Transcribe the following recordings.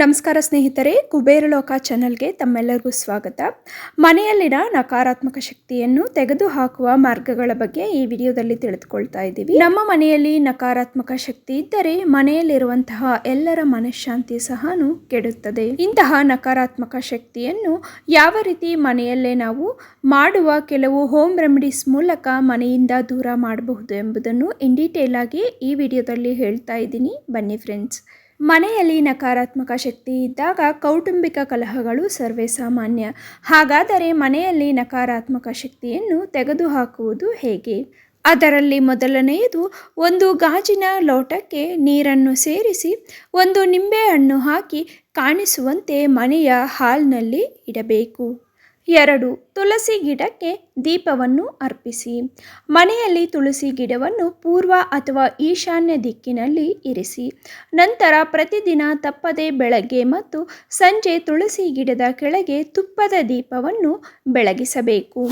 ನಮಸ್ಕಾರ ಸ್ನೇಹಿತರೆ ಕುಬೇರಲೋಕ ಚಾನಲ್ಗೆ ತಮ್ಮೆಲ್ಲರಿಗೂ ಸ್ವಾಗತ. ಮನೆಯಲ್ಲಿನ ನಕಾರಾತ್ಮಕ ಶಕ್ತಿಯನ್ನು ತೆಗೆದುಹಾಕುವ ಮಾರ್ಗಗಳ ಬಗ್ಗೆ ಈ ವಿಡಿಯೋದಲ್ಲಿ ತಿಳಿದುಕೊಳ್ತಾ ಇದ್ದೀವಿ. ನಮ್ಮ ಮನೆಯಲ್ಲಿ ನಕಾರಾತ್ಮಕ ಶಕ್ತಿ ಇದ್ದರೆ ಮನೆಯಲ್ಲಿರುವಂತಹ ಎಲ್ಲರ ಮನಃಶಾಂತಿ ಸಹ ಕೆಡುತ್ತದೆ. ಇಂತಹ ನಕಾರಾತ್ಮಕ ಶಕ್ತಿಯನ್ನು ಯಾವ ರೀತಿ ಮನೆಯಲ್ಲೇ ನಾವು ಮಾಡುವ ಕೆಲವು ಹೋಮ್ ರೆಮಿಡೀಸ್ ಮೂಲಕ ಮನೆಯಿಂದ ದೂರ ಮಾಡಬಹುದು ಎಂಬುದನ್ನು ಇನ್ ಡೀಟೇಲ್ ಆಗಿ ಈ ವಿಡಿಯೋದಲ್ಲಿ ಹೇಳ್ತಾ ಇದ್ದೀನಿ. ಬನ್ನಿ ಫ್ರೆಂಡ್ಸ್. ಮನೆಯಲ್ಲಿ ನಕಾರಾತ್ಮಕ ಶಕ್ತಿ ಇದ್ದಾಗ ಕೌಟುಂಬಿಕ ಕಲಹಗಳು ಸರ್ವೇ ಸಾಮಾನ್ಯ. ಹಾಗಾದರೆ ಮನೆಯಲ್ಲಿ ನಕಾರಾತ್ಮಕ ಶಕ್ತಿಯನ್ನು ತೆಗೆದುಹಾಕುವುದು ಹೇಗೆ? ಅದರಲ್ಲಿ ಮೊದಲನೆಯದು, ಒಂದು ಗಾಜಿನ ಲೋಟಕ್ಕೆ ನೀರನ್ನು ಸೇರಿಸಿ, ಒಂದು ನಿಂಬೆಹಣ್ಣು ಹಾಕಿ ಕಾಣಿಸುವಂತೆ ಮನೆಯ ಹಾಲ್ನಲ್ಲಿ ಇಡಬೇಕು. ಎರಡು, ತುಳಸಿ ಗಿಡಕ್ಕೆ ದೀಪವನ್ನು ಅರ್ಪಿಸಿ. ಮನೆಯಲ್ಲಿ ತುಳಸಿ ಗಿಡವನ್ನು ಪೂರ್ವ ಅಥವಾ ಈಶಾನ್ಯ ದಿಕ್ಕಿನಲ್ಲಿ ಇರಿಸಿ. ನಂತರ ಪ್ರತಿದಿನ ತಪ್ಪದೆ ಬೆಳಗ್ಗೆ ಮತ್ತು ಸಂಜೆ ತುಳಸಿ ಗಿಡದ ಕೆಳಗೆ ತುಪ್ಪದ ದೀಪವನ್ನು ಬೆಳಗಿಸಬೇಕು.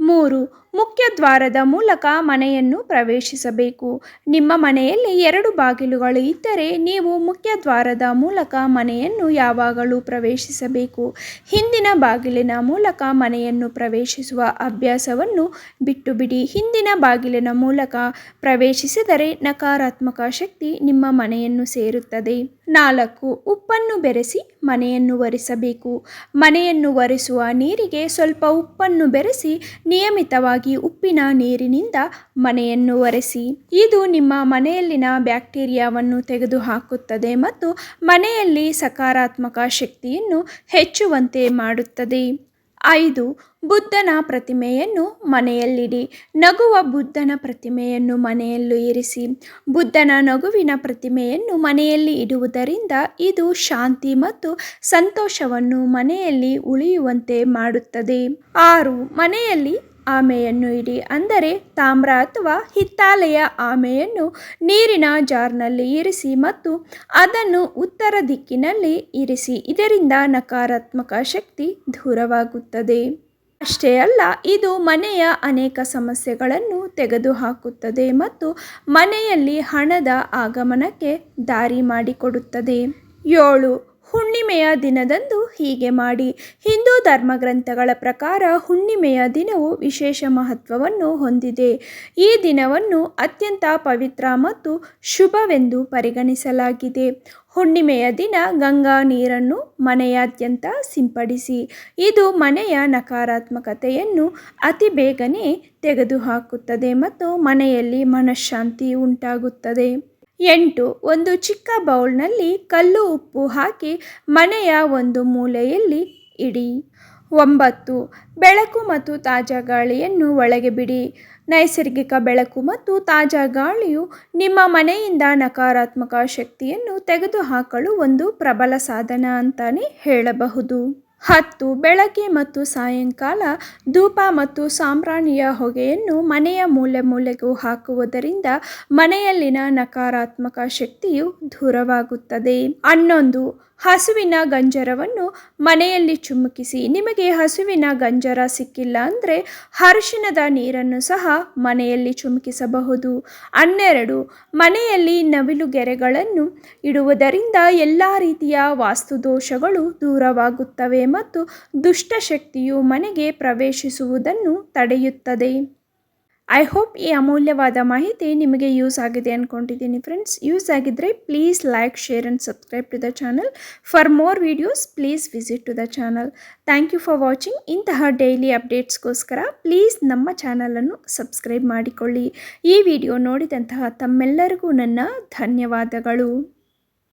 ಮೂರು ಮುಖ್ಯ ದ್ವಾರದ ಮೂಲಕ ಮನೆಯನ್ನು ಪ್ರವೇಶಿಸಬೇಕು. ನಿಮ್ಮ ಮನೆಯಲ್ಲಿ ಎರಡು ಬಾಗಿಲುಗಳು ಇದ್ದರೆ ನೀವು ಮುಖ್ಯ ದ್ವಾರದ ಮೂಲಕ ಮನೆಯನ್ನು ಯಾವಾಗಲೂ ಪ್ರವೇಶಿಸಬೇಕು. ಹಿಂದಿನ ಬಾಗಿಲಿನ ಮೂಲಕ ಮನೆಯನ್ನು ಪ್ರವೇಶಿಸುವ ಅಭ್ಯಾಸವನ್ನು ಬಿಟ್ಟು ಬಿಡಿ ಹಿಂದಿನ ಬಾಗಿಲಿನ ಮೂಲಕ ಪ್ರವೇಶಿಸಿದರೆ ನಕಾರಾತ್ಮಕ ಶಕ್ತಿ ನಿಮ್ಮ ಮನೆಯನ್ನು ಸೇರುತ್ತದೆ. ನಾಲ್ಕು, ಉಪ್ಪನ್ನು ಬೆರೆಸಿ ಮನೆಯನ್ನು ಒರೆಸಬೇಕು. ಮನೆಯನ್ನು ಒರೆಸುವ ನೀರಿಗೆ ಸ್ವಲ್ಪ ಉಪ್ಪನ್ನು ಬೆರೆಸಿ ನಿಯಮಿತವಾಗಿ ಉಪ್ಪಿನ ನೀರಿನಿಂದ ಮನೆಯನ್ನು ಒರೆಸಿ. ಇದು ನಿಮ್ಮ ಮನೆಯಲ್ಲಿನ ಬ್ಯಾಕ್ಟೀರಿಯಾವನ್ನು ತೆಗೆದುಹಾಕುತ್ತದೆ ಮತ್ತು ಮನೆಯಲ್ಲಿ ಸಕಾರಾತ್ಮಕ ಶಕ್ತಿಯನ್ನು ಹೆಚ್ಚುವಂತೆ ಮಾಡುತ್ತದೆ. ಐದು, ಬುದ್ಧನ ಪ್ರತಿಮೆಯನ್ನು ಮನೆಯಲ್ಲಿಡಿ. ನಗುವ ಬುದ್ಧನ ಪ್ರತಿಮೆಯನ್ನು ಮನೆಯಲ್ಲೂ ಇರಿಸಿ. ಬುದ್ಧನ ನಗುವಿನ ಪ್ರತಿಮೆಯನ್ನು ಮನೆಯಲ್ಲಿ ಇಡುವುದರಿಂದ ಇದು ಶಾಂತಿ ಮತ್ತು ಸಂತೋಷವನ್ನು ಮನೆಯಲ್ಲಿ ಉಳಿಯುವಂತೆ ಮಾಡುತ್ತದೆ. ಆರು, ಮನೆಯಲ್ಲಿ ಆಮೆಯನ್ನು ಇಡಿ. ಅಂದರೆ ತಾಮ್ರ ಅಥವಾ ಹಿತ್ತಾಲೆಯ ಆಮೆಯನ್ನು ನೀರಿನ ಜಾರ್ನಲ್ಲಿ ಇರಿಸಿ ಮತ್ತು ಅದನ್ನು ಉತ್ತರ ದಿಕ್ಕಿನಲ್ಲಿ ಇರಿಸಿ. ಇದರಿಂದ ನಕಾರಾತ್ಮಕ ಶಕ್ತಿ ದೂರವಾಗುತ್ತದೆ. ಅಷ್ಟೇ ಅಲ್ಲ, ಇದು ಮನೆಯ ಅನೇಕ ಸಮಸ್ಯೆಗಳನ್ನು ತೆಗೆದುಹಾಕುತ್ತದೆ ಮತ್ತು ಮನೆಯಲ್ಲಿ ಹಣದ ಆಗಮನಕ್ಕೆ ದಾರಿ ಮಾಡಿಕೊಡುತ್ತದೆ. ಏಳು ಹುಣ್ಣಿಮೆಯ ದಿನದಂದು ಹೀಗೆ ಮಾಡಿ. ಹಿಂದೂ ಧರ್ಮ ಗ್ರಂಥಗಳ ಪ್ರಕಾರ ಹುಣ್ಣಿಮೆಯ ದಿನವು ವಿಶೇಷ ಮಹತ್ವವನ್ನು ಹೊಂದಿದೆ. ಈ ದಿನವನ್ನು ಅತ್ಯಂತ ಪವಿತ್ರ ಮತ್ತು ಶುಭವೆಂದು ಪರಿಗಣಿಸಲಾಗಿದೆ. ಹುಣ್ಣಿಮೆಯ ದಿನ ಗಂಗಾ ನೀರನ್ನು ಮನೆಯಾದ್ಯಂತ ಸಿಂಪಡಿಸಿ. ಇದು ಮನೆಯ ನಕಾರಾತ್ಮಕತೆಯನ್ನು ಅತಿ ಬೇಗನೆ ತೆಗೆದುಹಾಕುತ್ತದೆ ಮತ್ತು ಮನೆಯಲ್ಲಿ ಮನಃಶಾಂತಿ ಉಂಟಾಗುತ್ತದೆ. ಎಂಟು. ಒಂದು ಚಿಕ್ಕ ಬೌಲ್ನಲ್ಲಿ ಕಲ್ಲು ಉಪ್ಪು ಹಾಕಿ ಮನೆಯ ಒಂದು ಮೂಲೆಯಲ್ಲಿ ಇಡಿ. ಒಂಬತ್ತು. ಬೆಳಕು ಮತ್ತು ತಾಜಾ ಗಾಳಿಯನ್ನು ಒಳಗೆ ಬಿಡಿ. ನೈಸರ್ಗಿಕ ಬೆಳಕು ಮತ್ತು ತಾಜಾ ಗಾಳಿಯು ನಿಮ್ಮ ಮನೆಯಿಂದ ನಕಾರಾತ್ಮಕ ಶಕ್ತಿಯನ್ನು ತೆಗೆದುಹಾಕಲು ಒಂದು ಪ್ರಬಲ ಸಾಧನ ಅಂತಲೇ ಹೇಳಬಹುದು. ಹತ್ತು ಬೆಳಗ್ಗೆ ಮತ್ತು ಸಾಯಂಕಾಲ ಧೂಪ ಮತ್ತು ಸಾಂಬ್ರಾಣಿಯ ಹೊಗೆಯನ್ನು ಮನೆಯ ಮೂಲೆ ಮೂಲೆಗೂ ಹಾಕುವುದರಿಂದ ಮನೆಯಲ್ಲಿನ ನಕಾರಾತ್ಮಕ ಶಕ್ತಿಯು ದೂರವಾಗುತ್ತದೆ. ಹನ್ನೊಂದು ಹಸುವಿನ ಗಂಜರವನ್ನು ಮನೆಯಲ್ಲಿ ಚುಮುಕಿಸಿ, ನಿಮಗೆ ಹಸುವಿನ ಗಂಜರ ಸಿಕ್ಕಿಲ್ಲ ಅಂದರೆ ಅರಿಶಿನದ ನೀರನ್ನು ಸಹ ಮನೆಯಲ್ಲಿ ಚುಮುಕಿಸಬಹುದು. ಹನ್ನೆರಡು, ಮನೆಯಲ್ಲಿ ನವಿಲು ಗೆರೆಗಳನ್ನು ಇಡುವುದರಿಂದ ಎಲ್ಲ ರೀತಿಯ ವಾಸ್ತುದೋಷಗಳು ದೂರವಾಗುತ್ತವೆ ಮತ್ತು ದುಷ್ಟಶಕ್ತಿಯು ಮನೆಗೆ ಪ್ರವೇಶಿಸುವುದನ್ನು ತಡೆಯುತ್ತದೆ. ಐ ಹೋಪ್ ಈ ಅಮೂಲ್ಯವಾದ ಮಾಹಿತಿ ನಿಮಗೆ ಯೂಸ್ ಆಗಿದೆ ಅಂದ್ಕೊಂಡಿದ್ದೀನಿ ಫ್ರೆಂಡ್ಸ್ ಯೂಸ್ ಆಗಿದ್ದರೆ please like share and subscribe to the channel for more videos please visit to the channel thank you for watching ಇಂತಹ ಡೈಲಿ ಅಪ್ಡೇಟ್ಸ್ಗೋಸ್ಕರ ಪ್ಲೀಸ್ ನಮ್ಮ ಚಾನಲನ್ನು ಸಬ್ಸ್ಕ್ರೈಬ್ ಮಾಡಿಕೊಳ್ಳಿ. ಈ ವಿಡಿಯೋ ನೋಡಿದಂತಹ ತಮ್ಮೆಲ್ಲರಿಗೂ ನನ್ನ ಧನ್ಯವಾದಗಳು.